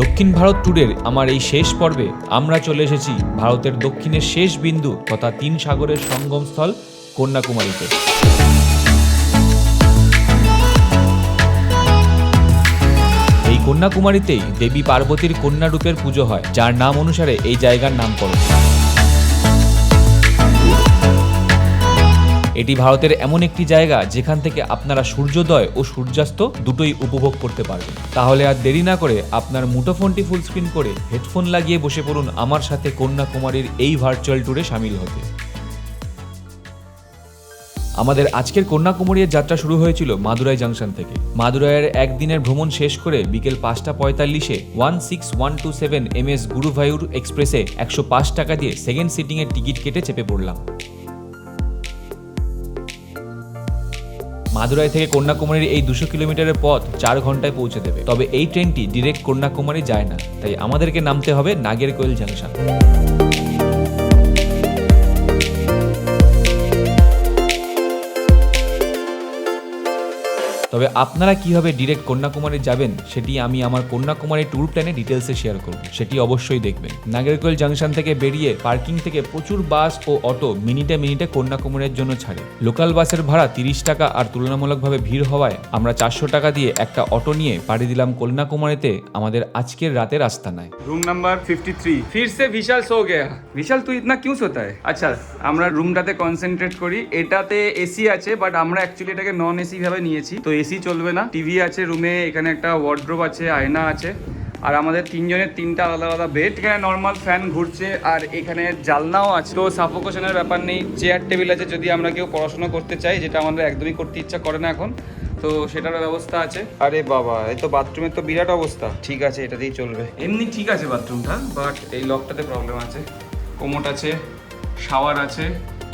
দক্ষিণ ভারত ট্যুরের আমার এই শেষ পর্বে আমরা চলে এসেছি ভারতের দক্ষিণের শেষ বিন্দু তথা তিন সাগরের সঙ্গমস্থল কন্যাকুমারীতে। এই কন্যাকুমারীতেই দেবী পার্বতীর কন্যারূপের পুজো হয়, যার নাম অনুসারে এই জায়গার নামকরণ। এটি ভারতের এমন একটি জায়গা যেখান থেকে আপনারা সূর্যোদয় ও সূর্যাস্ত দুটোই উপভোগ করতে পারবেন। তাহলে আর দেরি না করে আপনার মুঠোফোনটি ফুল স্ক্রিন করে হেডফোন লাগিয়ে বসে পড়ুন আমার সাথে কন্যাকুমারীর এই ভার্চুয়াল ট্যুরে সামিল হতে। আমাদের আজকের কন্যাকুমারীর যাত্রা শুরু হয়েছিল মাদুরাই জাংশন থেকে। মাদুরাইয়ের একদিনের ভ্রমণ শেষ করে বিকেল পাঁচটা পঁয়তাল্লিশে one six one two seven M S Guruvayur এক্সপ্রেসে একশো পাঁচ টাকা দিয়ে সেকেন্ড সিটিংয়ের টিকিট কেটে চেপে পড়লাম। মাদুরাই থেকে কন্যাকুমারীর এই দুশো কিলোমিটারের পথ চার ঘন্টায় পৌঁছে দেবে। তবে এই ট্রেনটি ডিরেক্ট কন্যাকুমারী যায় না। তাই আমাদেরকে নামতে হবে নাগেরকোয়েল জাংশন। তবে আপনারা কীভাবে ডিরেক্ট কন্যাকুমারী যাবেন সেটি আমি আমার কন্যাকুমারী ট্যুর প্ল্যানে ডিটেলসে শেয়ার করব। সেটি অবশ্যই দেখবেন। নাগেরকোয়েল জাংশন থেকে বেরিয়ে পার্কিং থেকে প্রচুর বাস ও অটো মিনিটে মিনিটে কন্যাকুমারীর জন্য ছাড়ে। লোকাল বাসের ভাড়া তিরিশ টাকা আর তুলনামূলকভাবে ভিড় হওয়ায় আমরা চারশো টাকা দিয়ে একটা অটো নিয়ে পাড়ি দিলাম কন্যাকুমারীতে আমাদের আজকের রাতের আস্তানায়। রুম নাম্বার ফিফটি থ্রি ফিরসে বিশাল শো গেয়া। বিশাল তুই ইতনা কিউ সোতা হয় আচ্ছা আমরা রুমটাতে কনসেন্ট্রেট করি। এটাতে এসি আছে বাট আমরা অ্যাকচুয়ালি এটাকে নন এসি ভাবে নিয়েছি। তো এসি চলবে না। টিভি আছে রুমে এখানে একটা ওয়ার্ড্রোব আছে আয়না আছে। আর আমাদের তিনজনের তিনটা আলাদা আলাদা বেড এখানে নর্মাল ফ্যান ঘুরছে আর এখানে জালনাও আছে। তো সাফোকেশনের ব্যাপার নেই। চেয়ার টেবিল আছে যদি আমরা কেউ পড়াশোনা করতে চাই যেটা আমাদের একদমই করতে ইচ্ছা করে না এখন। তো সেটারও ব্যবস্থা আছে। আরে বাবা এই তো বাথরুমের তো বিরাট অবস্থা। ঠিক আছে এটা দিয়েই চলবে। এমনি ঠিক আছে বাথরুমটা বাট এই লকটাতে প্রবলেম আছে। কোমোট আছে শাওয়ার আছে।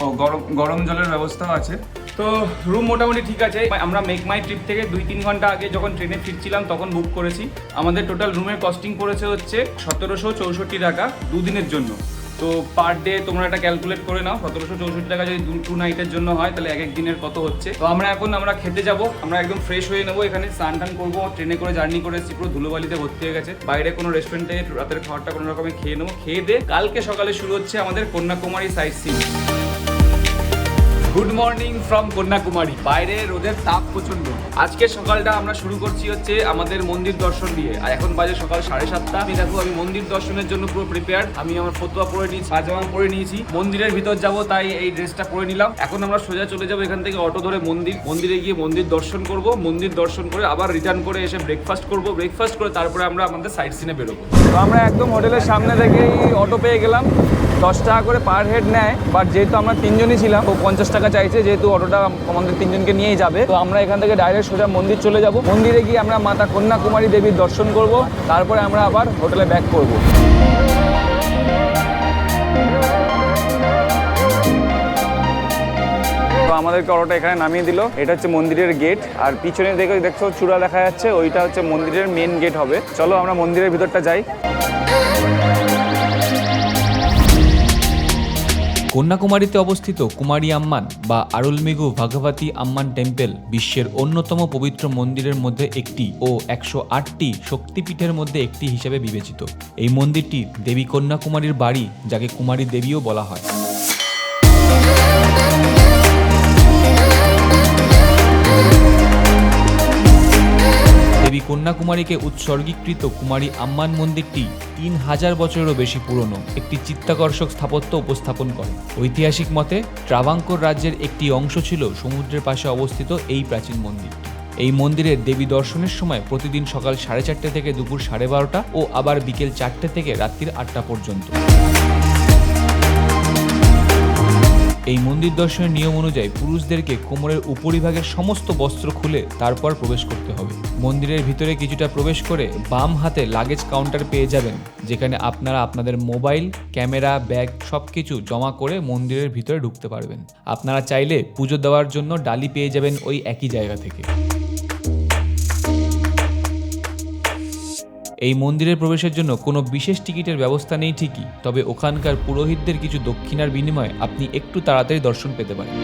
ও গরম গরম জলের ব্যবস্থাও আছে। তো রুম মোটামুটি ঠিক আছে। আমরা মেক মাই ট্রিপ থেকে দুই তিন ঘণ্টা আগে যখন ট্রেনে ফিরছিলাম, তখন বুক করেছি। আমাদের টোটাল রুমের কস্টিং পড়েছে হচ্ছে সতেরোশো চৌষট্টি টাকা দুদিনের জন্য। তো পার ডে তোমরা এটা ক্যালকুলেট করে নাও, সতেরোশো চৌষট্টি টাকা যদি টু নাইটের জন্য হয়, তাহলে এক এক দিনের কত হচ্ছে? তো আমরা এখন আমরা খেতে যাব। আমরা একদম ফ্রেশ হয়ে নেব এখানে। স্নান টান করব ট্রেনে করে জার্নি করে এসেছি, পুরো ধুলোবালিতে ভর্তি হয়ে গেছে। বাইরে কোনো রেস্টুরেন্টে রাতের খাবারটা কোনো রকমে খেয়ে নেব। খেয়ে দে কালকে সকালে শুরু হচ্ছে আমাদের Kanyakumari sightseeing good morning from Kanyakumari বাইরে রোদের তাপ প্রচণ্ড আজকে সকালটা আমরা শুরু করছি হচ্ছে আমাদের মন্দির দর্শন দিয়ে। আর এখন বাজে সকাল সাড়ে সাতটা। আমি দেখো, আমি মন্দির দর্শনের জন্য পুরো প্রিপেয়ার আমি আমার ফতুয়া পরে নিয়েছি পাজামা পরে নিয়েছি। মন্দিরের ভিতর যাব, তাই এই ড্রেসটা পরে নিলাম। এখন আমরা সোজা চলে যাব এখান থেকে অটো ধরে মন্দির। মন্দিরে গিয়ে মন্দির দর্শন করব। মন্দির দর্শন করে আবার রিটার্ন করে এসে ব্রেকফাস্ট করব। ব্রেকফাস্ট করে তারপরে আমরা আমাদের সাইড সিনে বেরোবো। তো আমরা একদম হোটেলের সামনে থেকেই অটো পেয়ে গেলাম। দশ টাকা করে পার হেড নেয় বাট যেহেতু আমরা তিনজনই ছিলাম, ও পঞ্চাশ টাকা চাইছে, যেহেতু অটোটা আমাদের তিনজনকে নিয়েই যাবে, তো আমরা এখান থেকে ডাইরেক্ট সোজা মন্দির চলে যাব। মন্দিরে গিয়ে আমরা মাতা কন্যাকুমারী দেবীর দর্শন করব, তারপরে আমরা আবার হোটেলে ব্যাক করব। আমাদেরকে অটোটা এখানে নামিয়ে দিল। এটা হচ্ছে মন্দিরের গেট আর পিছনে দেখে দেখছ চূড়া দেখা যাচ্ছে, ওইটা হচ্ছে মন্দিরের মেন গেট হবে। চলো আমরা মন্দিরের ভিতরটা যাই। কন্যাকুমারীতে অবস্থিত কুমারী আম্মান বা আরুলমিগু ভাগবতী আম্মান টেম্পেল বিশ্বের অন্যতম পবিত্র মন্দিরের মধ্যে একটি ও একশো আটটি শক্তিপীঠের মধ্যে একটি হিসেবে বিবেচিত। এই মন্দিরটি দেবী কন্যাকুমারীর বাড়ি, যাকে কুমারী দেবীও বলা হয়। দেবী কন্যাকুমারীকে উৎসর্গীকৃত কুমারী আম্মান মন্দিরটি তিন হাজার বছরেরও বেশি পুরনো। একটি চিত্তাকর্ষক স্থাপত্য উপস্থাপন করে। ঐতিহাসিক মতে, ট্রাভাঙ্কোর রাজ্যের একটি অংশ ছিল সমুদ্রের পাশে অবস্থিত এই প্রাচীন মন্দিরটি এই মন্দিরের দেবী দর্শনের সময় প্রতিদিন সকাল সাড়ে চারটে থেকে দুপুর সাড়ে বারোটা ও আবার বিকেল চারটে থেকে রাত্রির আটটা পর্যন্ত। এই মন্দির দর্শনের নিয়ম অনুযায়ী পুরুষদেরকে কোমরের উপরিভাগের সমস্ত বস্ত্র খুলে তারপর প্রবেশ করতে হবে। মন্দিরের ভিতরে কিছুটা প্রবেশ করে বাম হাতে লাগেজ কাউন্টার পেয়ে যাবেন, যেখানে আপনারা আপনাদের মোবাইল ক্যামেরা ব্যাগ সব কিছু জমা করে মন্দিরের ভিতরে ঢুকতে পারবেন। আপনারা চাইলে পুজো দেওয়ার জন্য ডালি পেয়ে যাবেন ওই একই জায়গা থেকে। এই মন্দিরে প্রবেশের জন্য কোনো বিশেষ টিকিটের ব্যবস্থা নেই ঠিকই, তবে ওখানকার পুরোহিতদের কিছু দক্ষিণার বিনিময়ে আপনি একটু তাড়াতাড়ি দর্শন পেতে পারেন।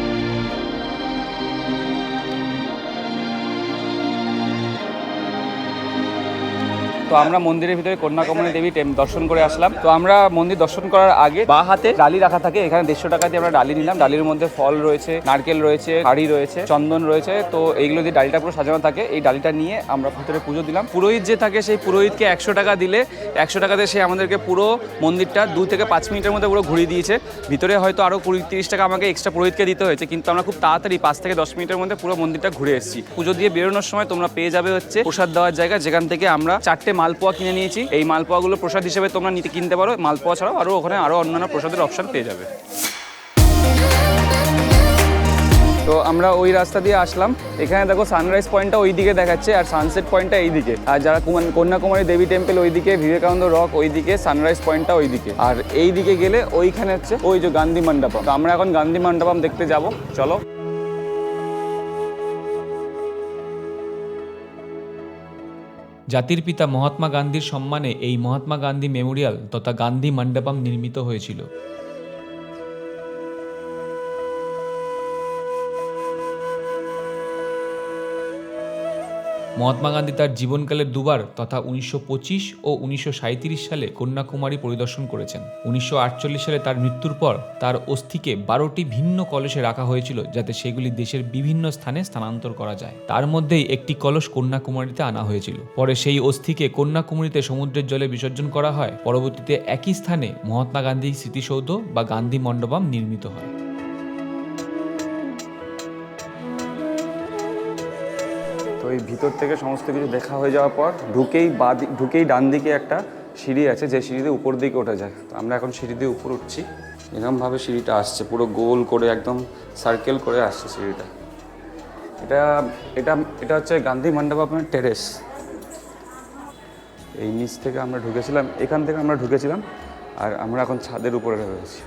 তো আমরা মন্দিরের ভিতরে কন্যাকুমারী দেবী দর্শন করে আসলাম। তো আমরা মন্দির দর্শন করার আগে বা হাতে ডালি রাখা থাকে, এখানে দেড়শো টাকা দিয়ে আমরা ডালি নিলাম। ডালির মধ্যে ফল রয়েছে, নারকেল রয়েছে, হাড়ি রয়েছে, চন্দন রয়েছে। তো এইগুলো দিয়ে ডালিটা পুরো সাজানো থাকে। এই ডালিটা নিয়ে আমরা ভিতরে পুজো দিলাম। পুরোহিত যে থাকে সেই পুরোহিতকে একশো টাকা দিলে, একশো টাকাতে সে আমাদেরকে পুরো মন্দিরটা দু থেকে পাঁচ মিনিটের মধ্যে পুরো ঘুরিয়ে দিয়েছে। ভিতরে হয়তো আরও কুড়ি তিরিশ টাকা আমাকে এক্সট্রা পুরোহিতকে দিতে হয়েছে, কিন্তু আমরা খুব তাড়াতাড়ি পাঁচ থেকে দশ মিনিটের মধ্যে পুরো মন্দিরটা ঘুরে এসেছি। পুজো দিয়ে বেরোনোর সময় তোমরা পেয়ে যাবে হচ্ছে প্রসাদ দেওয়ার জায়গা, যেখান থেকে আমরা চারটে মালপোয়া কিনে নিয়েছি। এই মালপোয়াগুলো প্রসাদ হিসেবে তোমরা নিতে কিনতে পারো। মালপোয়া ছাড়াও আরও ওখানে আরও অন্যান্য প্রসাদের অপশন পেয়ে যাবে। তো আমরা ওই রাস্তা দিয়ে আসলাম। এখানে দেখো সানরাইজ পয়েন্টটা ওই দিকে দেখাচ্ছে আর সানসেট পয়েন্টটা এই দিকে আর যারা কন্যাকুমারী দেবী টেম্পল ওই দিকে বিবেকানন্দ রক ওই দিকে সানরাইজ পয়েন্টটা ওই দিকে আর এই দিকে গেলে ওইখানে হচ্ছে ওই যে গান্ধী মণ্ডপম তো আমরা এখন গান্ধী মণ্ডপম দেখতে যাব। চলো। জাতির পিতা মহাত্মা গান্ধীর সম্মানে এই মহাত্মা গান্ধী মেমোরিয়াল তথা গান্ধী মণ্ডপম নির্মিত হয়েছিল। মহাত্মা গান্ধী তার জীবনকালে দুবার তথা উনিশশো পঁচিশ ও উনিশশো সাঁইত্রিশ সালে কন্যাকুমারী পরিদর্শন করেছেন। উনিশশো আটচল্লিশ সালে তার মৃত্যুর পর তার অস্থিকে বারোটি ভিন্ন কলসে রাখা হয়েছিল যাতে সেগুলি দেশের বিভিন্ন স্থানে স্থানান্তর করা যায়। তার মধ্যেই একটি কলস কন্যাকুমারীতে আনা হয়েছিল। পরে সেই অস্থিকে কন্যাকুমারীতে সমুদ্রের জলে বিসর্জন করা হয়। পরবর্তীতে একই স্থানে মহাত্মা গান্ধী স্মৃতিসৌধ বা গান্ধী মণ্ডপম নির্মিত হয়। এই ভিতর থেকে সমস্ত কিছু দেখা হয়ে যাওয়ার পর ঢুকেই বা ঢুকেই ডান দিকে একটা সিঁড়ি আছে, যে সিঁড়িতে উপর দিকে ওঠা যায়। তো আমরা এখন সিঁড়ি দিয়ে উপর উঠছি। এরকমভাবে সিঁড়িটা আসছে, পুরো গোল করে একদম সার্কেল করে আসছে সিঁড়িটা। এটা এটা এটা হচ্ছে গান্ধী মণ্ডপমের টেরেস এই নিচ থেকে আমরা ঢুকেছিলাম, এখান থেকে আমরা ঢুকেছিলাম, আর আমরা এখন ছাদের উপরে রয়েছি।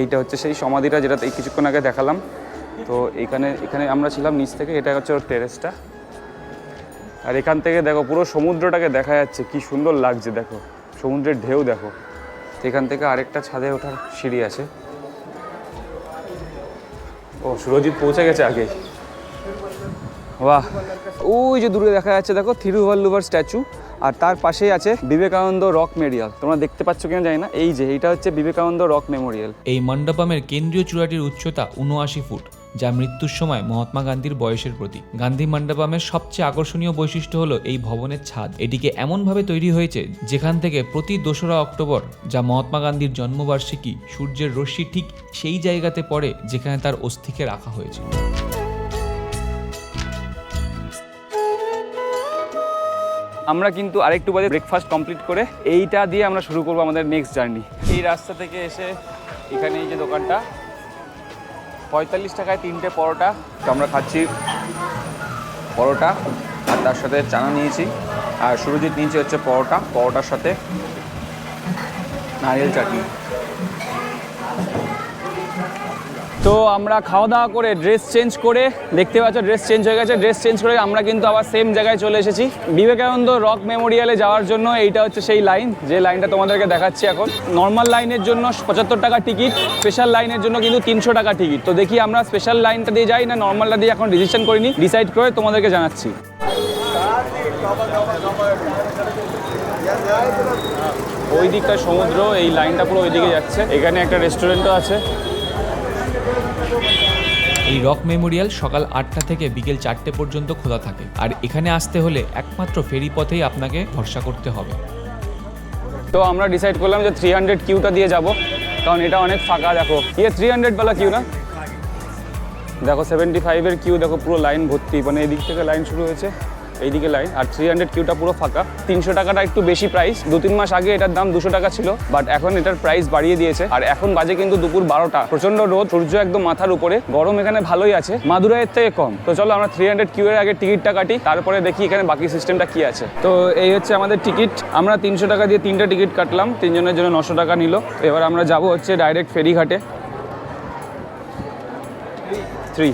এইটা হচ্ছে সেই সমাধিটা যেটা এই কিছুক্ষণ আগে দেখালাম। তো এখানে এখানে আমরা ছিলাম নিচ থেকে এটা হচ্ছে ওর টেরেসটা আর এখান থেকে দেখো পুরো সমুদ্রটাকে দেখা যাচ্ছে কি সুন্দর লাগছে দেখো। সমুদ্রের ঢেউ দেখো। এখান থেকে আরেকটা ছাদে ওঠার সিঁড়ি আছে। ও সুরজিৎ পৌঁছে গেছে আগে। বাহ! ওই যে দূরে দেখা যাচ্ছে দেখো থিরুভাল্লুভার স্ট্যাচু। আর তার পাশেই আছে বিবেকানন্দ রক মেমোরিয়াল তোমরা দেখতে পাচ্ছ কিনা জানি না। এই যে, এইটা হচ্ছে বিবেকানন্দ রক মেমোরিয়াল। এই মণ্ডপমের কেন্দ্রীয় চূড়াটির উচ্চতা উনআশি ফুট, যা মৃত্যুর সময় মহাত্মা গান্ধীর বয়সের প্রতি গান্ধী মণ্ডপমের সবচেয়ে আকর্ষণীয় বৈশিষ্ট্য হলো এই ভবনের ছাদ। এটিকে এমনভাবে তৈরি হয়েছে যেখান থেকে প্রতি দোসরা অক্টোবর, যা মহাত্মা গান্ধীর জন্মবার্ষিকী, সূর্যের রশ্মি ঠিক সেই জায়গাতে পড়ে যেখানে তার অস্থিকে রাখা হয়েছিল আমরা কিন্তু আরেকটু বাজে ব্রেকফাস্ট কমপ্লিট করে এইটা দিয়ে আমরা শুরু করব আমাদের নেক্সট জার্নি এই রাস্তা থেকে এসে এখানে এই যে দোকানটা, পঁয়তাল্লিশ টাকায় তিনটে পরোটা। তো আমরা খাচ্ছি পরোটা, আর তার সাথে চানা নিয়েছি। আর সুরজিৎ নিয়েছি হচ্ছে পরোটা, পরোটার সাথে নারিয়েল চাটনি। তো আমরা খাওয়া দাওয়া করে ড্রেস চেঞ্জ করে, দেখতে পাচ্ছ ড্রেস চেঞ্জ হয়ে গেছে। ড্রেস চেঞ্জ করে আমরা কিন্তু আবার সেম জায়গায় চলে এসেছি। বিবেকানন্দ রক মেমোরিয়ালে যাওয়ার জন্য এইটা হচ্ছে সেই লাইন যে লাইনটা তোমাদেরকে দেখাচ্ছি এখন। নর্মাল লাইনের জন্য পঁচাত্তর টাকা টিকিট স্পেশাল লাইনের জন্য কিন্তু তিনশো টাকা টিকিট তো দেখি আমরা স্পেশাল লাইনটা দিয়ে যাই না নর্মালটা দিয়ে এখন ডিসিশন করিনি ডিসাইড করে তোমাদেরকে জানাচ্ছি। ওই দিকটা সমুদ্র, এই লাইনটা পুরো ওইদিকে যাচ্ছে। এখানে একটা রেস্টুরেন্টও আছে। এই রক মেমোরিয়াল সকাল আটটা থেকে বিকেল চারটে পর্যন্ত খোলা থাকে। আর এখানে আসতে হলে একমাত্র ফেরি পথেই আপনাকে ভরসা করতে হবে। তো আমরা ডিসাইড করলাম যে থ্রি হান্ড্রেড কিউটা দিয়ে যাব। কারণ এটা অনেক ফাঁকা, দেখো। ইয়ে থ্রি হান্ড্রেড বেলা কিউ না? দেখো সেভেন্টি ফাইভের কিউ দেখো পুরো লাইন ভর্তি। মানে এদিক থেকে লাইন শুরু হয়েছে। এইদিকে লাইন আর থ্রি হান্ড্রেড কিউটা পুরো ফাঁকা। তিনশো টাকাটা একটু বেশি প্রাইস দু তিন মাস আগে এটার দাম দুশো টাকা ছিল বাট এখন এটার প্রাইস বাড়িয়ে দিয়েছে, আর এখন বাজে কিন্তু দুপুর বারোটা। প্রচণ্ড রোদ, সূর্য একদম মাথার উপরে, গরম এখানে ভালোই আছে, মাদুরাইয়ের থেকে কম। তো চলো আমরা থ্রি হান্ড্রেড কিউ এর আগে টিকিটটা কাটি, তারপরে দেখি এখানে বাকি সিস্টেমটা কি আছে। তো এই হচ্ছে আমাদের টিকিট আমরা তিনশো টাকা দিয়ে তিনটা টিকিট কাটলাম, তিনজনের জন্য নশো টাকা নিল। এবার আমরা যাব হচ্ছে ডাইরেক্ট ফেরিঘাটে। থ্রি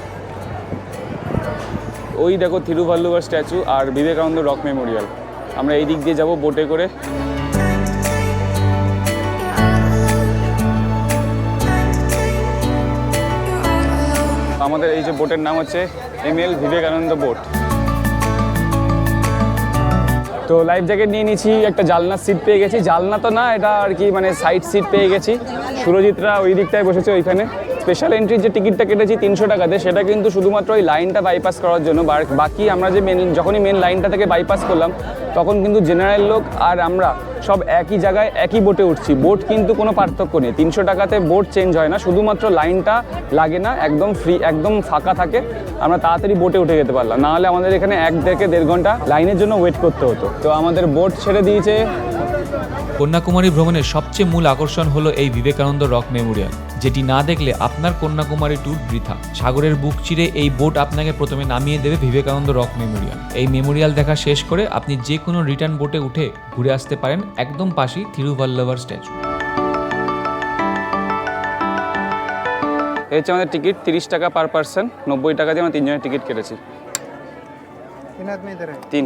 ওই দেখো থিরুভাল্লুভার স্ট্যাচু আর বিবেকানন্দ রক মেমোরিয়াল। আমরা এই দিক দিয়ে যাব বোটে করে। আমাদের এই যে বোটের নাম হচ্ছে এম এল বিবেকানন্দ বোট। তো লাইফ জ্যাকেট নিয়ে নিয়েছি, একটা জালনার সিট পেয়ে গেছি। জালনা তো না, এটা আর কি মানে সাইড সিট পেয়ে গেছি। সুরজিৎরা ওই দিকটায় বসেছে ওইখানে। স্পেশাল এন্ট্রির যে টিকিটটা কেটেছি তিনশো টাকাতে, সেটা কিন্তু শুধুমাত্র ওই লাইনটা বাইপাস করার জন্য। বাকি আমরা যে মেন যখনই মেন লাইনটা থেকে বাইপাস করলাম, তখন কিন্তু জেনারেল লোক আর আমরা সব একই জায়গায় একই বোটে উঠছি। বোট কিন্তু কোনো পার্থক্য নেই। তিনশো টাকাতে বোট চেঞ্জ হয় না। শুধুমাত্র লাইনটা লাগে না, একদম ফ্রি একদম ফাঁকা থাকে। আমরা তাড়াতাড়ি বোটে উঠে যেতে পারলাম। নাহলে আমাদের এখানে এক থেকে দেড় ঘণ্টা লাইনের জন্য ওয়েট করতে হতো। তো আমাদের বোট ছেড়ে দিয়েছে কন্যাকুমারী ভ্রমণের সবচেয়ে মূল আকর্ষণ হলো এই বিবেকানন্দ রক মেমোরিয়াল যেটি না দেখলে আপনার কন্যাকুমারী ট্যুর বৃথা। সাগরের বুক চিরে এই বোট আপনাকে প্রথমে নামিয়ে দেবে বিবেকানন্দ রক মেমোরিয়াল। এই মেমোরিয়াল দেখা শেষ করে আপনি যে কোনো রিটার্ন বোটে উঠে ঘুরে আসতে পারেন একদম পাশেই থিরুভাল্লভার স্ট্যাচু। হচ্ছে আমাদের টিকিট তিরিশ টাকা পার পার্সন নব্বই টাকা দিয়ে আমরা তিনজনের টিকিট কেটেছি। তিন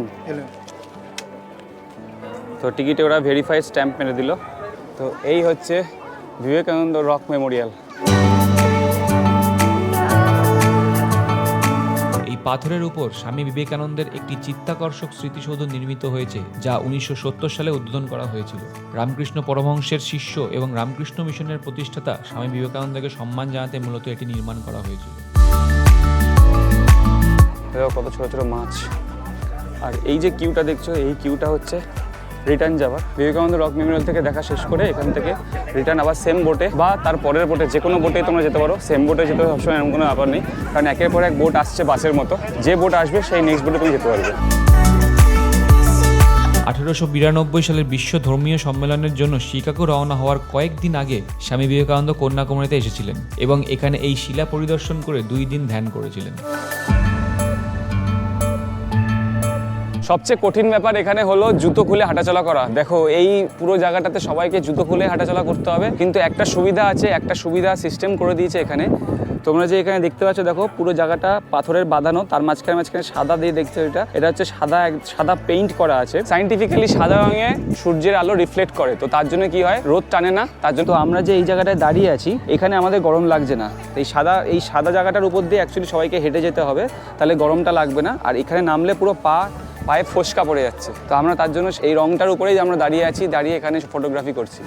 তো টিকিটে ওরা ভেরিফাই স্ট্যাম্প মেরে দিল। তো এই হচ্ছে বিবেকানন্দ রক মেমোরিয়াল এই পাথরের উপর স্বামী বিবেকানন্দের একটি চিত্তাকর্ষক স্মৃতিসৌধ নির্মিত হয়েছে যা উনিশশো সত্তর সালে উদ্বোধন করা হয়েছিল। রামকৃষ্ণ পরমহংসের শিষ্য এবং রামকৃষ্ণ মিশনের প্রতিষ্ঠাতা স্বামী বিবেকানন্দকে সম্মান জানাতে মূলত এটি নির্মাণ করা হয়েছিল। কত ছোট ছোট মাছ। আর এই যে কিউটা দেখছ এই কিউটা হচ্ছে রিটার্ন যাওয়ার। বিবেকানন্দ রক মেমোরিয়াল থেকে দেখা শেষ করে এখান থেকে রিটার্ন আবার সেম বোটে বা তার পরের বোটে যে কোনো বোটে তোমরা যেতে পারো। সেম বোটে যেতে সবসময় এমন কোনো ব্যাপার নেই। কারণ একের পর এক বোট আসছে বাসের মতো। যে বোট আসবে, সেই নেক্সট বোটে তুমি যেতে পারবে। আঠেরোশো বিরানব্বই সালের বিশ্ব ধর্মীয় সম্মেলনের জন্য শিকাগো রওনা হওয়ার কয়েকদিন আগে স্বামী বিবেকানন্দ কন্যাকুমারীতে এসেছিলেন এবং এখানে এই শিলা পরিদর্শন করে দুই দিন ধ্যান করেছিলেন। সবচেয়ে কঠিন ব্যাপার এখানে হলো জুতো খুলে হাঁটাচলা করা। দেখো, এই পুরো জায়গাটাতে সবাইকে জুতো খুলে হাঁটাচলা করতে হবে। কিন্তু একটা সুবিধা আছে, একটা সুবিধা সিস্টেম করে দিয়েছে এখানে। তোমরা যে এখানে দেখতে পাচ্ছ, দেখো, পুরো জায়গাটা পাথরের বাঁধানো। তার মাঝখানে মাঝখানে সাদা দিয়ে দেখছ এটা। এটা হচ্ছে সাদা সাদা পেইন্ট করা আছে। সাইন্টিফিক্যালি সাদা রঙে সূর্যের আলো রিফ্লেক্ট করে। তো তার জন্য কি হয়? রোদ টানে না। তার জন্য তো আমরা যে এই জায়গাটায় দাঁড়িয়ে আছি, এখানে আমাদের গরম লাগছে না। এই সাদা এই সাদা জায়গাটার উপর দিয়ে অ্যাকচুয়ালি সবাইকে হেঁটে যেতে হবে। তাহলে গরমটা লাগবে না। আর এখানে নামলে পুরো পা পায়ে ফোসকা পড়ে যাচ্ছে। তো আমরা তার জন্য এই রংটার উপরেই আমরা দাঁড়িয়ে আছি, দাঁড়িয়ে এখানে ফটোগ্রাফি করছি।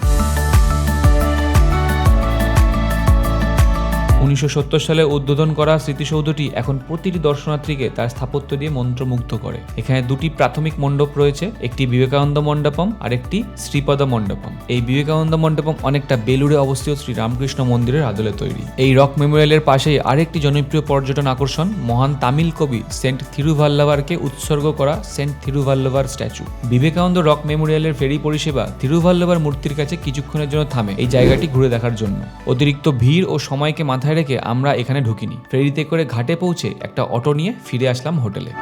উনিশশো সত্তর সালে উদ্বোধন করা স্মৃতিসৌধটি এখন প্রতিটি দর্শনার্থীকে তার স্থাপত্য দিয়ে মন্ত্রমুগ্ধ করে। এখানে দুটি প্রাথমিক মণ্ডপ রয়েছে, একটি বিবেকানন্দ মণ্ডপম আর একটি শ্রীপদ মণ্ডপম। এই বিবেকানন্দ মণ্ডপম অনেকটা বেলুড়ে অবস্থিত শ্রী রামকৃষ্ণ মন্দিরের আদলে তৈরি। এই রক মেমোরিয়ালের পাশেই আরেকটি জনপ্রিয় পর্যটন আকর্ষণ, মহান তামিল কবি সেন্ট থিরুভাল্লাভারকে উৎসর্গ করা saint Thiruvalluvar statue. Vivekananda rock মেমোরিয়ালের ferry পরিষেবা থিরুভাল্লাভার মূর্তির কাছে কিছুক্ষণের জন্য থামে এই জায়গাটি ঘুরে দেখার জন্য। অতিরিক্ত ভিড় ও সময়কে মাথায় রেখে আমরা এখানে ঢুকিনি। ফেরিতে করে ঘাটে পৌঁছে একটা অটো নিয়ে ফিরে আসলাম হোটেলে।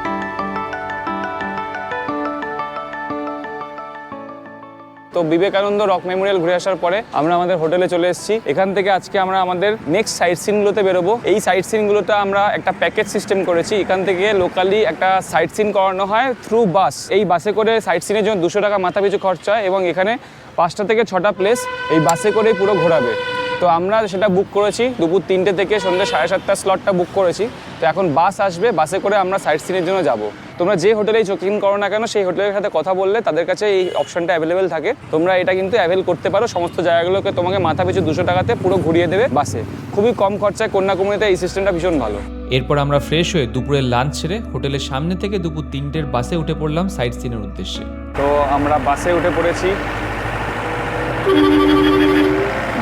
তো বিবেকানন্দ রক মেমোরিয়াল ঘুরে আসার পরে আমরা আমাদের হোটেলে চলে এসেছি। এখান থেকে আজকে আমরা আমাদের নেক্সট সাইট সিনগুলোতে বেরোবো। এই সাইট সিনগুলোতে আমরা একটা প্যাকেজ সিস্টেম করেছি। এখান থেকে লোকালি একটা সাইট সিন করানো হয় থ্রু বাস এই বাসে করে সাইট সিনের জন্য দুশো টাকা মাথা পিছু খরচা হয় এবং এখানে পাঁচটা থেকে ছটা প্লেস এই বাসে করেই পুরো ঘোরাবে। তো আমরা সেটা বুক করেছি দুপুর তিনটে থেকে সন্ধ্যে সাড়ে সাতটার স্লটটা বুক করেছি। তো এখন বাস আসবে বাসে করে আমরা সাইট সিনের জন্য যাব। তোমরা যে হোটেলেই চেক ইন করো না কেন সেই হোটেলের সাথে কথা বললে তাদের কাছে এই অপশনটা অ্যাভেলেবেল থাকে। তোমরা এটা কিন্তু অ্যাভেল করতে পারো সমস্ত জায়গাগুলোকে তোমাকে মাথা পিছু দুশো টাকাতে পুরো ঘুরিয়ে দেবে বাসে খুবই কম খরচায় কন্যাকুমারীতে এই সিস্টেমটা ভীষণ ভালো। এরপর আমরা ফ্রেশ হয়ে দুপুরের লাঞ্চ ছেড়ে হোটেলের সামনে থেকে দুপুর তিনটের বাসে উঠে পড়লাম সাইট সিনের উদ্দেশ্যে। তো আমরা বাসে উঠে পড়েছি।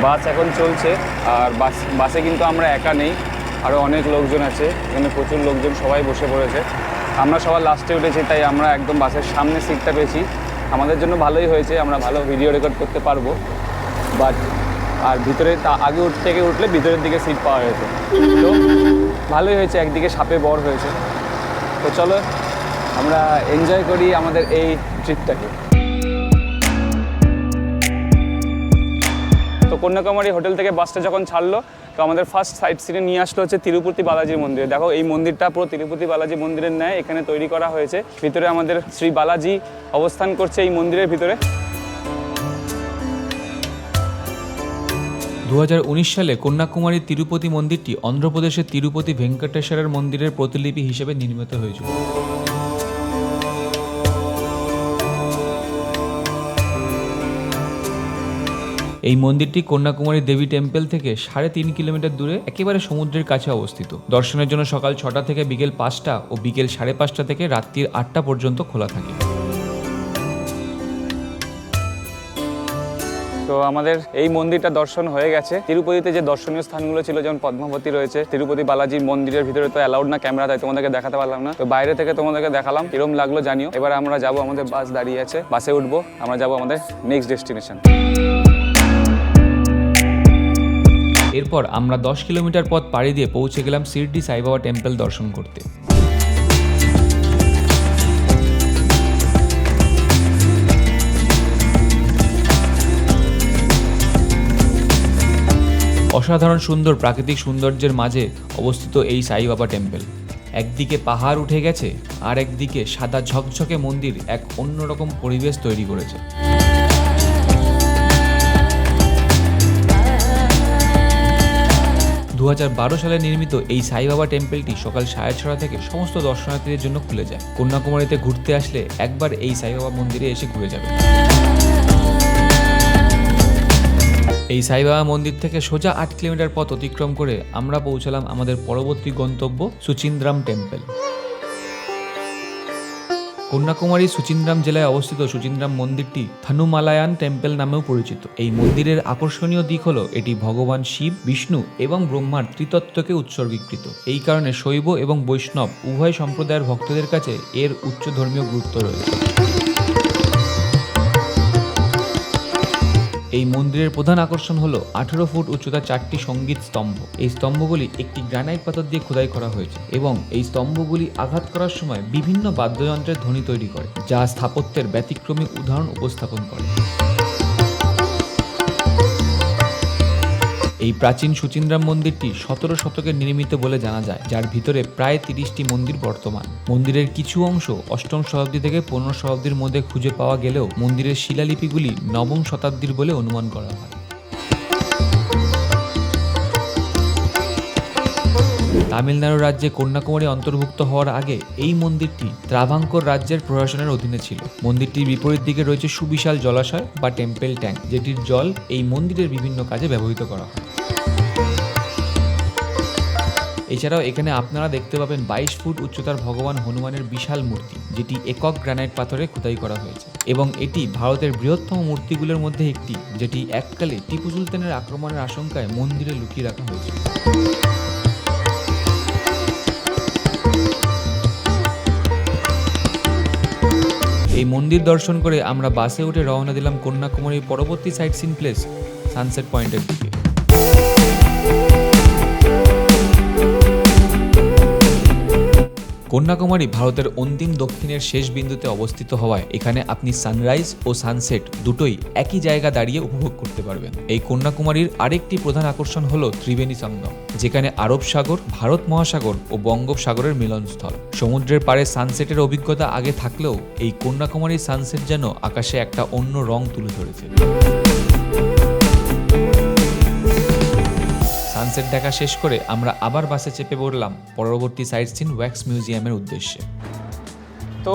বাস এখন চলছে, আর বাস, বাসে কিন্তু আমরা একা নেই আরও অনেক লোকজন আছে, এখানে প্রচুর লোকজন সবাই বসে পড়েছে। আমরা সবার লাস্টে উঠেছি, তাই আমরা একদম বাসের সামনে সিটটা পেয়েছি। আমাদের জন্য ভালোই হয়েছে, আমরা ভালো ভিডিও রেকর্ড করতে পারব। বাট, আর ভিতরে তা, আগে উঠ, থেকে উঠলে ভিতরের দিকে সিট পাওয়া যেত। তো ভালোই হয়েছে, একদিকে সাপে বর হয়েছে। তো চলো, আমরা এনজয় করি আমাদের এই ট্রিপটাকে তো কন্যাকুমারী হোটেল থেকে বাসটা যখন ছাড়লো, তো আমাদের ফার্স্ট সাইট সিনে নিয়ে আসলো হচ্ছে তিরুপতি বালাজি মন্দির। দেখো, এই মন্দিরটা পুরো তিরুপতি বালাজি মন্দিরের ন্যায় এখানে তৈরি করা হয়েছে। ভিতরে আমাদের শ্রী বালাজি অবস্থান করছে এই মন্দিরের ভিতরে। দু সালে কন্যাকুমারী তিরুপতি মন্দিরটি অন্ধ্রপ্রদেশের তিরুপতি ভেঙ্কটেশ্বরের মন্দিরের প্রতিলিপি হিসেবে নির্মিত হয়েছিল। এই মন্দিরটি কন্যাকুমারী দেবী টেম্পল থেকে সাড়ে তিন কিলোমিটার দূরে একেবারে সমুদ্রের কাছে অবস্থিত। দর্শনের জন্য সকাল ছটা থেকে বিকেল পাঁচটা ও বিকেল সাড়ে পাঁচটা থেকে রাত্রির আটটা পর্যন্ত খোলা থাকে। তো আমাদের এই মন্দিরটা দর্শন হয়ে গেছে। তিরুপতিতে যে দর্শনীয় স্থানগুলো ছিল, যেমন পদ্মাবতী রয়েছে, তিরুপতি বালাজির মন্দিরের ভিতরে তো অ্যালাউড না ক্যামেরা তাই তোমাদেরকে দেখাতে পারলাম না। তো বাইরে থেকে তোমাদেরকে দেখালাম, কিরম লাগল জানিও। এবার আমরা যাব আমাদের বাস দাঁড়িয়ে আছে, বাসে উঠবো, আমরা যাব আমাদের নেক্সট ডেস্টিনেশন এরপর আমরা দশ কিলোমিটার পথ পাড়ি দিয়ে পৌঁছে গেলাম শিরডি সাইবাবা টেম্পল দর্শন করতে। অসাধারণ সুন্দর প্রাকৃতিক সৌন্দর্যের মাঝে অবস্থিত এই সাইবাবা টেম্পল। একদিকে পাহাড় উঠে গেছে আর একদিকে সাদা ঝকঝকে মন্দির এক অন্যরকম পরিবেশ তৈরি করেছে। দু হাজার বারো সালে নির্মিত এই সাইবাবা টেম্পলটি সকাল সাড়ে ছটা থেকে সমস্ত দর্শনার্থীদের জন্য খুলে যায়। কন্যাকুমারীতে ঘুরতে আসলে একবার এই সাইবাবা মন্দিরে এসে ঘুরে যাবে। এই সাইবাবা মন্দির থেকে সোজা আট কিলোমিটার পথ অতিক্রম করে আমরা পৌঁছালাম আমাদের পরবর্তী গন্তব্য সুচিন্দ্রাম টেম্পল। কন্যাকুমারী সুচিন্দ্রাম জেলায় অবস্থিত সুচিন্দ্রাম মন্দিরটি থানুমালায়ান টেম্পল নামেও পরিচিত। এই মন্দিরের আকর্ষণীয় দিক হল, এটি ভগবান শিব, বিষ্ণু এবং ব্রহ্মার ত্রিতত্ত্বকে উৎসর্গীকৃত। এই কারণে শৈব এবং বৈষ্ণব উভয় সম্প্রদায়ের ভক্তদের কাছে এর উচ্চ ধর্মীয় গুরুত্ব রয়েছে। এই মন্দিরের প্রধান আকর্ষণ হলো আঠেরো ফুট উচ্চতা চারটি সংগীত স্তম্ভ। এই স্তম্ভগুলি একটি গ্রানাইট পাথর দিয়ে খোদাই করা হয়েছে এবং এই স্তম্ভগুলি আঘাত করার সময় বিভিন্ন বাদ্যযন্ত্রের ধ্বনি তৈরি করে, যা স্থাপত্যের ব্যতিক্রমী উদাহরণ উপস্থাপন করে। এই প্রাচীন সুচিন্দ্রাম মন্দিরটি সতেরো শতকে নির্মিত বলে জানা যায়, যার ভিতরে প্রায় তিরিশটি মন্দির বর্তমান। মন্দিরের কিছু অংশ অষ্টম শতাব্দী থেকে পনেরো শতাব্দীর মধ্যে খুঁজে পাওয়া গেলেও মন্দিরের শিলালিপিগুলি নবম শতাব্দীর বলে অনুমান করা হয়। তামিলনাড়ু রাজ্যে কন্যাকুমারী অন্তর্ভুক্ত হওয়ার আগে এই মন্দিরটি ত্রাভাঙ্কর রাজ্যের প্রশাসনের অধীনে ছিল। মন্দিরটির বিপরীত দিকে রয়েছে সুবিশাল জলাশয় বা টেম্পেল ট্যাঙ্ক, যেটির জল এই মন্দিরের বিভিন্ন কাজে ব্যবহৃত করা হয়। এছাড়াও এখানে আপনারা দেখতে পাবেন বাইশ ফুট উচ্চতার ভগবান হনুমানের বিশাল মূর্তি, যেটি একক গ্রানাইট পাথরে খোদাই করা হয়েছে। এবং এটি ভারতের বৃহত্তম মূর্তিগুলোর মধ্যে একটি, যেটি এককালে টিপু সুলতানের আক্রমণের আশঙ্কায় মন্দিরে লুকিয়ে রাখা হয়েছে এই মন্দির দর্শন করে আমরা বাসে উঠে রওনা দিলাম কন্যাকুমারীর পরবর্তী সাইট সিন প্লেস সানসেট পয়েন্টের দিকে। কন্যাকুমারী ভারতের অন্তিম দক্ষিণের শেষ বিন্দুতে অবস্থিত হওয়ায় এখানে আপনি সানরাইজ ও সানসেট দুটোই একই জায়গা দাঁড়িয়ে উপভোগ করতে পারবেন। এই কন্যাকুমারীর আরেকটি প্রধান আকর্ষণ হল ত্রিবেণী সঙ্গম, যেখানে আরব সাগর, ভারত মহাসাগর ও বঙ্গোপসাগরের মিলনস্থল। সমুদ্রের পাড়ে সানসেটের অভিজ্ঞতা আগে থাকলেও এই কন্যাকুমারীর সানসেট যেন আকাশে একটা অন্য রং তুলে ধরেছে। সানসেট দেখা শেষ করে আমরা আবার বাসে চেপে পড়লাম পরবর্তী সাইট সিন ওয়্যাক্স মিউজিয়ামের উদ্দেশ্যে। তো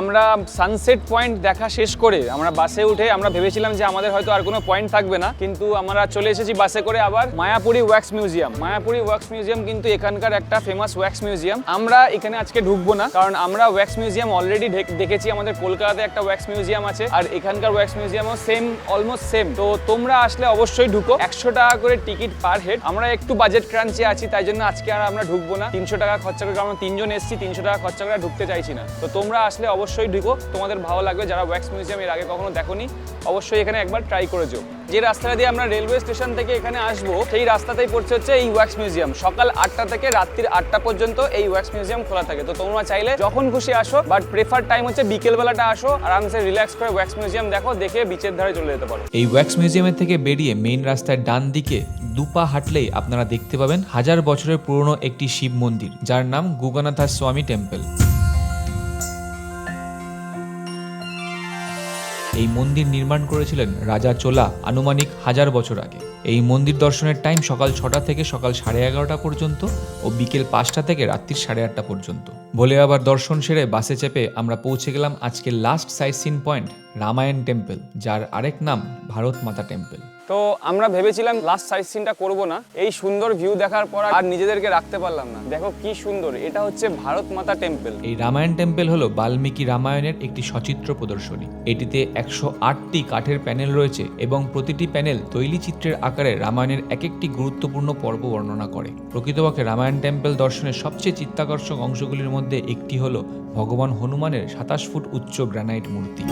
আমরা সানসেট পয়েন্ট দেখা শেষ করে, আমরা বাসে উঠে আমরা ভেবেছিলাম যে আমাদের হয়তো আর কোনো পয়েন্ট থাকবে না, কিন্তু আমরা চলে এসেছি বাসে করে আবার Mayapuri wax museum Mayapuri wax museum কিন্তু এখানকার একটা ফেমাস ওয়্যাক্স মিউজিয়াম আমরা এখানে আজকে ঢুকবো না, কারণ আমরা ওয়্যাক্স মিউজিয়াম অলরেডি দেখেছি, আমাদের কলকাতাতে একটা ওয়্যাক্স মিউজিয়াম আছে, আর এখানকার ওয়্যাক্স মিউজিয়ামও সেম অলমোস্ট সেম তো তোমরা আসলে অবশ্যই ঢুকো, একশো টাকা করে টিকিট পার হেড আমরা একটু বাজেট ক্রাঞ্চে আছি, তাই জন্য আজকে আর আমরা ঢুকবো না। তিনশো টাকা খরচা করে আমরা তিনজন এসেছি, তিনশো টাকা খরচা করে ঢুকতে চাইছি না। তো তোমরা আসলে অবশ্যই ঢুকো। তোমাদের ভালো লাগবে যারা ওয়্যাক্স মিউজিয়াম এর আগে কখনো দেখোনি, অবশ্যই এখানে একবার ট্রাই করে যেও। যে রাস্তাটা দিয়ে আমরা রেলওয়ে স্টেশন থেকে এখানে আসব, সেই রাস্তাতেই পড়ছে হচ্ছে এই ওয়্যাক্স মিউজিয়াম সকাল আটটা থেকে রাত্রির আটটা পর্যন্ত এই ওয়্যাক্স মিউজিয়াম খোলা থাকে। তো তোমরা চাইলে যখন খুশি আসো বাট প্রেফার টাইম হচ্ছে বিকেল বেলাটা আসো, আরামসে রিল্যাক্স করে ওয়্যাক্স মিউজিয়াম দেখো, দেখে বিচের ধারে চলে যেতে পারো। এই ওয়্যাক্স মিউজিয়ামের থেকে বেরিয়ে মেইন রাস্তার ডান দিকে দুপা হাঁটলেই আপনারা দেখতে পাবেন হাজার বছরের পুরনো একটি শিব মন্দির, যার নাম গুগনাথা স্বামী টেম্পল এই মন্দির নির্মাণ করেছিলেন রাজা চোলা আনুমানিক হাজার বছর আগে। এই মন্দির দর্শনের টাইম সকাল ছটা থেকে সকাল সাড়ে এগারোটা পর্যন্ত ও বিকেল পাঁচটা থেকে রাত্রির সাড়ে আটটা পর্যন্ত। বলে আবার দর্শন সেরে বাসে চেপে আমরা পৌঁছে গেলাম আজকের last sightseeing point Ramayan temple যার আরেক নাম ভারত মাতা টেম্পল তো আমরা ভেবেছিলাম লাস্ট সাইট সিনটা করব না। এই সুন্দর ভিউ দেখার পর আর নিজেদেরকে রাখতে পারলাম না। দেখো কি সুন্দর, এটা হচ্ছে ভারত মাতা টেম্পল এই রামায়ণ টেম্পল হলো বাল্মীকি রামায়ণের একটি সচিত্র প্রদর্শনী। এটিতে একশো আটটি কাঠের প্যানেল রয়েছে এবং প্রতিটি প্যানেল তৈলি চিত্রের আকারে রামায়ণের এক একটি গুরুত্বপূর্ণ পর্ব বর্ণনা করে। প্রকৃতপক্ষে রামায়ণ টেম্পল দর্শনের সবচেয়ে চিত্তাকর্ষক অংশগুলির মধ্যে একটি হলো ভগবান হনুমানের সাতাশ ফুট উচ্চ গ্রানাইট মূর্তি।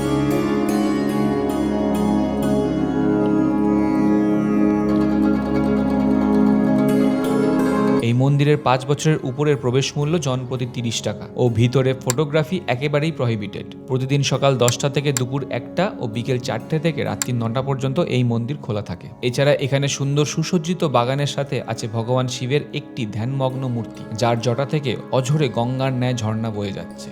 মন্দিরের পাঁচ বছরের উপরের প্রবেশ মূল্য জনপ্রতি তিরিশ টাকা ও ভিতরে ফটোগ্রাফি একেবারেই প্রহিবিটেড প্রতিদিন সকাল দশটা থেকে দুপুর একটা ও বিকেল চারটে থেকে রাত্রি নটা পর্যন্ত এই মন্দির খোলা থাকে। এছাড়া এখানে সুন্দর সুসজ্জিত বাগানের সাথে আছে ভগবান শিবের একটি ধ্যানমগ্ন মূর্তি, যার জটা থেকে অঝরে গঙ্গার ন্যায় ঝর্ণা বয়ে যাচ্ছে।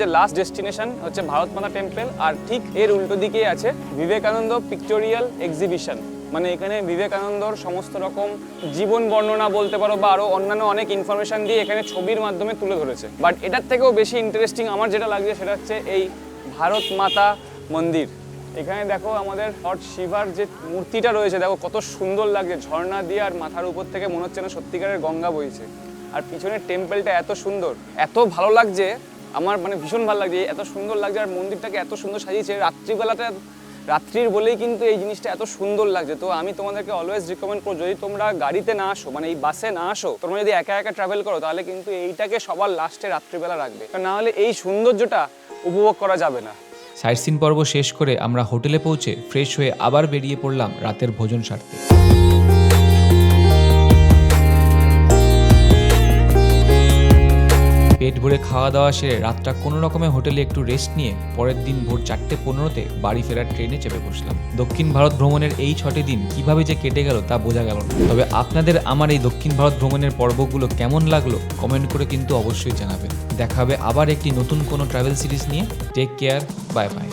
যে লাস্ট ডেস্টিনেশন হচ্ছে ভারত মাতা টেম্পল আর ঠিক এর উল্টো দিকেই আছে বিবেকানন্দ পিকটোরিয়াল এক্সিবিশন মানে এখানে বিবেকানন্দর সমস্ত রকম জীবন বর্ণনা বলতে পারো বা আরও অন্যান্য অনেক ইনফরমেশন দিয়ে এখানে ছবির মাধ্যমে তুলে ধরেছে। বাট এটার থেকেও বেশি ইন্টারেস্টিং আমার যেটা লাগছে সেটা হচ্ছে এই ভারত মাতা মন্দির। এখানে দেখো আমাদের হট শিবার যে মূর্তিটা রয়েছে, দেখো কত সুন্দর লাগছে। ঝর্ণা দিয়ে আর মাথার উপর থেকে মনে হচ্ছে না সত্যিকারের গঙ্গা বইছে। আর পিছনের টেম্পলটা এত সুন্দর। এত ভালো লাগছে আমার মানে ভীষণ ভালো লাগছে, এত সুন্দর লাগছে আর মন্দিরটাকে এত সুন্দর সাজিয়েছে। রাত্রিবেলাটা, রাত্রির বলেই কিন্তু এই জিনিসটা এত সুন্দর লাগছে। তো আমি তোমাদেরকে অলওয়েজ রিকমেন্ড করব, যদি তোমরা গাড়িতে না আসো মানে এই বাসে না আসো, তোমরা যদি একা একা ট্রাভেল করো, তাহলে কিন্তু এইটাকে সবার লাস্টে রাত্রিবেলা রাখবে। না হলে এই সৌন্দর্যটা উপভোগ করা যাবে না। সাইট সিন পর্ব শেষ করে আমরা হোটেলে পৌঁছে ফ্রেশ হয়ে আবার বেরিয়ে পড়লাম রাতের ভোজন সারতে। পেট ভরে খাওয়া দাওয়া সেরে রাতটা কোনো রকমে হোটেলে একটু রেস্ট নিয়ে পরের দিন ভোর চারটে পনেরোতে বাড়ি ফেরার ট্রেনে চেপে বসলাম। দক্ষিণ ভারত ভ্রমণের এই ছটি দিন কীভাবে যে কেটে গেল তা বোঝা গেল না। তবে আপনাদের আমার এই দক্ষিণ ভারত ভ্রমণের পর্বগুলো কেমন লাগল কমেন্ট করে কিন্তু অবশ্যই জানাবেন। দেখাবে আবার একটি নতুন কোনো ট্রাভেল সিরিজ নিয়ে। Take care bye bye